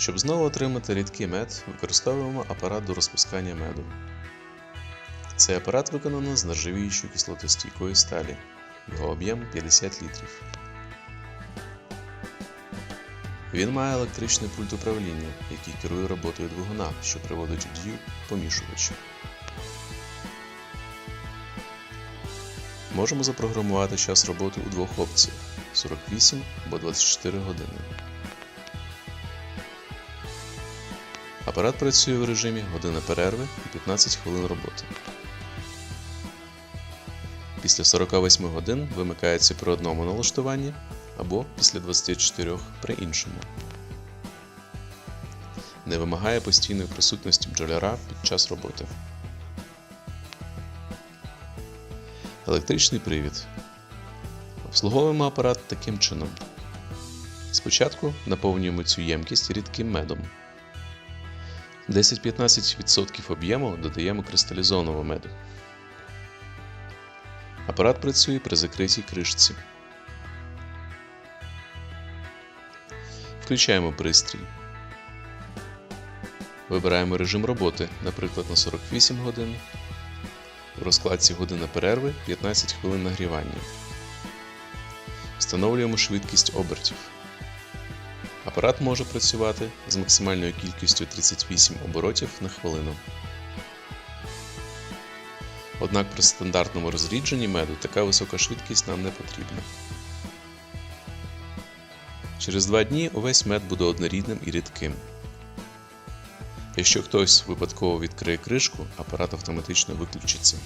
Щоб знову отримати рідкий мед, використовуємо апарат до розпускання меду. Цей апарат виконано з нержавіючої кислотостійкої сталі. Його об'єм 50 літрів. Він має електричний пульт управління, який керує роботою двигуна, що приводить у дію помішувач. Можемо запрограмувати час роботи у двох опціях 48 або 24 години. Апарат працює в режимі година перерви і 15 хвилин роботи. Після 48 годин вимикається при одному налаштуванні або після 24 при іншому. Не вимагає постійної присутності бджоляра під час роботи. Електричний привід. Обслуговуємо апарат таким чином. Спочатку наповнюємо цю ємкість рідким медом. 10-15% об'єму додаємо кристалізованого меду. Апарат працює при закритій кришці. Включаємо пристрій. Вибираємо режим роботи, наприклад, на 48 годин. У розкладці година перерви 15 хвилин нагрівання. Встановлюємо швидкість обертів. Апарат може працювати з максимальною кількістю 38 оборотів на хвилину. Однак при стандартному розрідженні меду така висока швидкість нам не потрібна. Через два дні увесь мед буде однорідним і рідким. Якщо хтось випадково відкриє кришку, апарат автоматично виключиться.